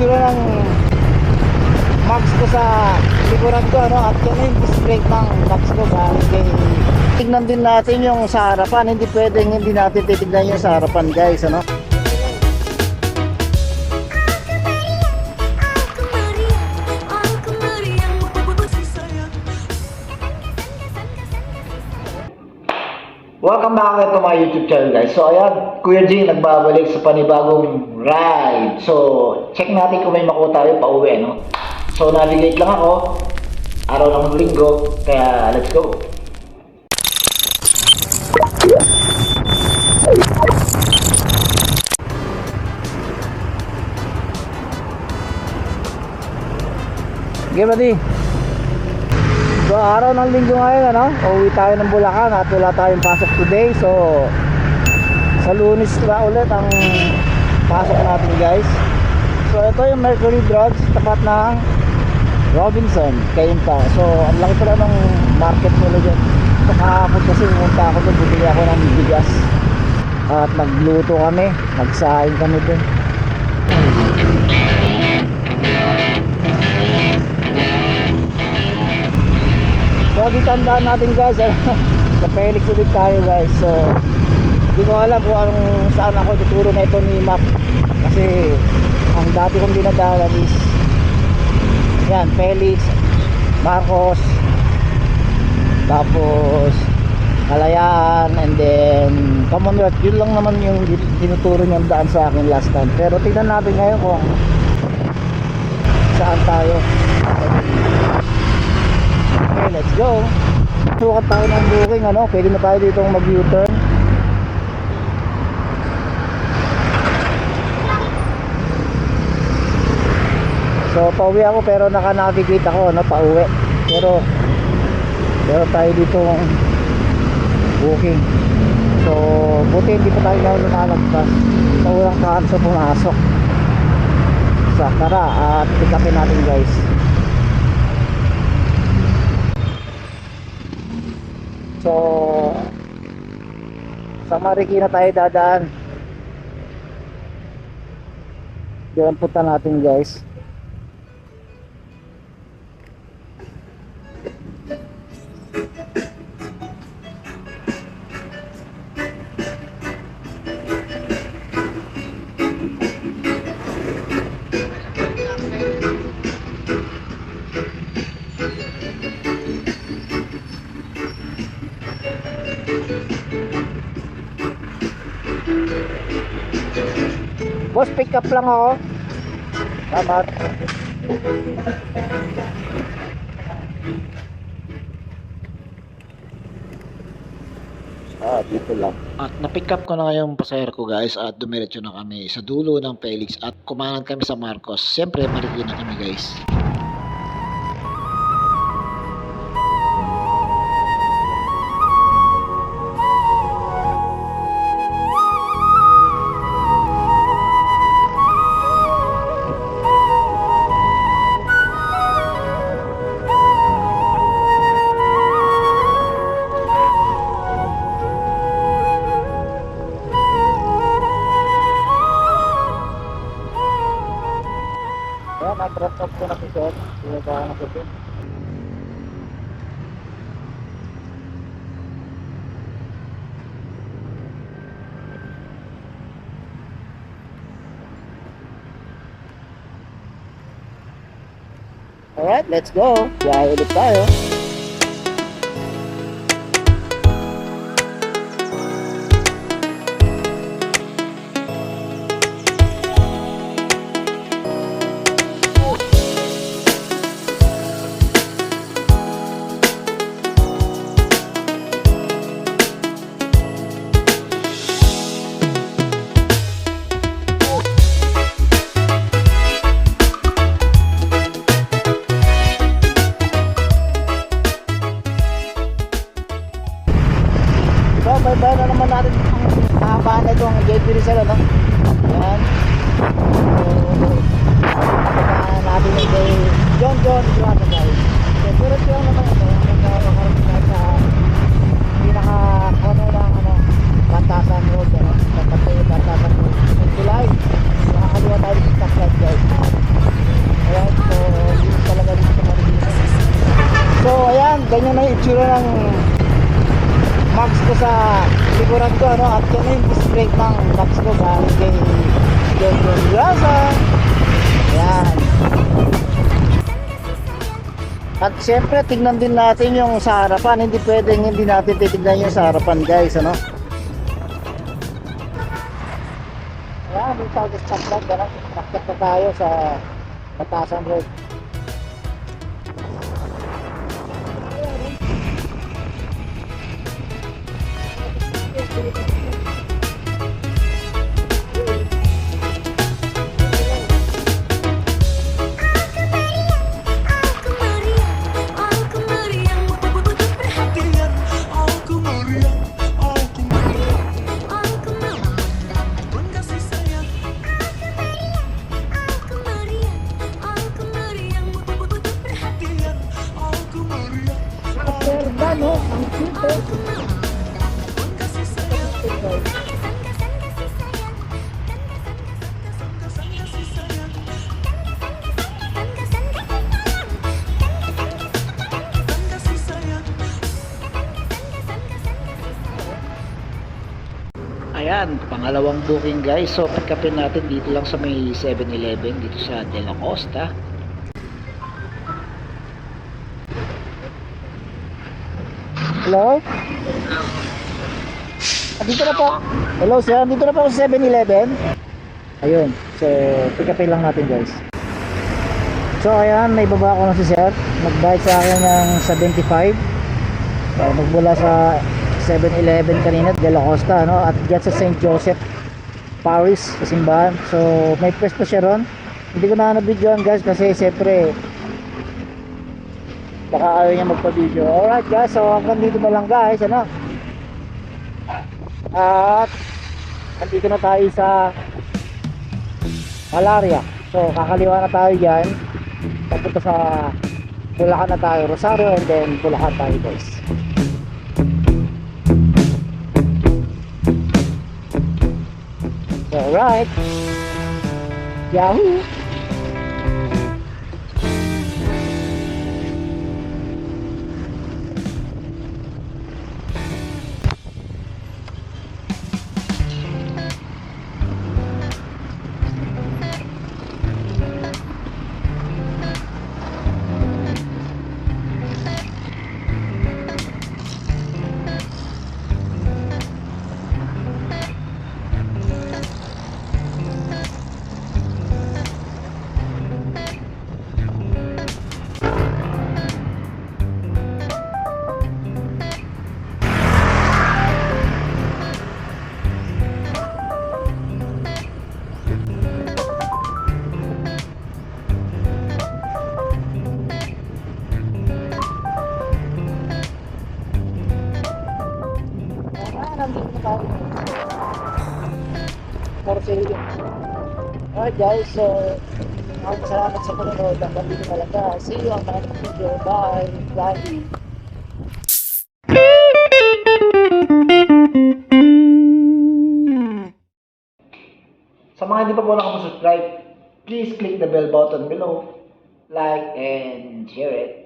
itsura ng max ko sa likuran ko ano at yan yung brake ng max ko galing kay tignan din natin yung sa harapan. Hindi pwedeng hindi natin titignan yung sa harapan guys ano Welcome back again to my YouTube channel guys. So ayan, Kuya G nagbabalik sa panibagong ride. So check natin kung may makuha tayo pa uwi no. So navigate lang ako. Araw ng linggo. Kaya let's go. Okay, buddy. So, araw ng linggo ngayon, ano? Uwi tayo ng Bulacan at wala tayong pasok today. So, sa lunes na ulit ang pasok natin, guys. So, ito yung Mercury Drugs, tapat ng Robinson, Kainta. So, ang laki pala ng market nila dyan. So, kahapon kasi pumunta ako doon, bumili ako ng bigas. At nagluto kami, nagsahin kami doon. Tandaan natin guys, sa Felix ulit tayo guys. So, hindi ko alam kung anong saan ako tuturo na ito ni Map. Kasi, ang dati kong dinadalan is, yan, Felix, Marcos, tapos, Kalayaan, and then, Commonwealth. Yun lang naman yung tinuturo niyang daan sa akin last time. Pero tignan natin ngayon kung saan tayo. Okay, let's go. Sukat tayo ng booking, ano? Pwede na tayo dito mag-U-turn. So, pauwi ako pero naka-navigate ako, no? Pauwi. Pero, pero tayo dito booking. So, buti hindi pa tayo na lumalagpas. Sa unang kanso pumasok. Sa tara, at pick upin natin guys. So, sa Marikina tayo dadaan. Diyan punta natin guys. Boss, pick up lang ako. Salamat. Ah, dito lang. At na-pick up ko na ngayong pasahero ko guys at dumiretso na kami sa dulo ng Felix at kumanan kami sa Marcos. Siyempre, marikina kami guys. Kaya off ko na si Sir. Pinagawa na ko din. Alright, let's go. Biyahe ulit tayo. So, bye-bye na naman natin ang haba na itong JP Rizal, ano? Yan. So, natin ito kay John John Iwata, guys. So, ko lang naman ito. Makarating tayo sa pinaka-kono ng, brake ng max ko galing kay John Raza yan at syempre tignan din natin yung sa harapan. Hindi pwedeng hindi natin titignan yung sa harapan guys ano? Yan yung sa stop light ano nakit na tayo sa Batasan Road pun kasih sayang. Ayan, pangalawang booking guys. So, pagkapin natin dito lang sa may 7-Eleven dito sa De La Costa. Hello? Ah, dito na po. Hello sir, dito na po ako sa 7-Eleven. Ayun, so pick-upin lang natin guys. So ayan, naibaba ko na si sir. Nagbayad sa akin ng 75. So, magmula sa 7-Eleven kanina, De La Costa, no? At dyan sa St. Joseph Paris, sa simbahan. So, may pwesto siya ron. Hindi ko na na-videoan guys kasi siyempre baka ayaw niya magpa-video. Alright guys, so hanggang dito na lang guys, ano? At nandito na tayo sa Malaria. So, kakaliwa na tayo dyan. Papunta sa Bulacan na tayo, Rosario, and then Bulacan tayo guys. Alright. Yahoo! Porcelio. Alright guys, so maraming salamat sa panonood. Na lang guys. See you on my next video. Bye. Bye. Sa mga hindi pa po nakapasubscribe, please click the bell button below, like and share it.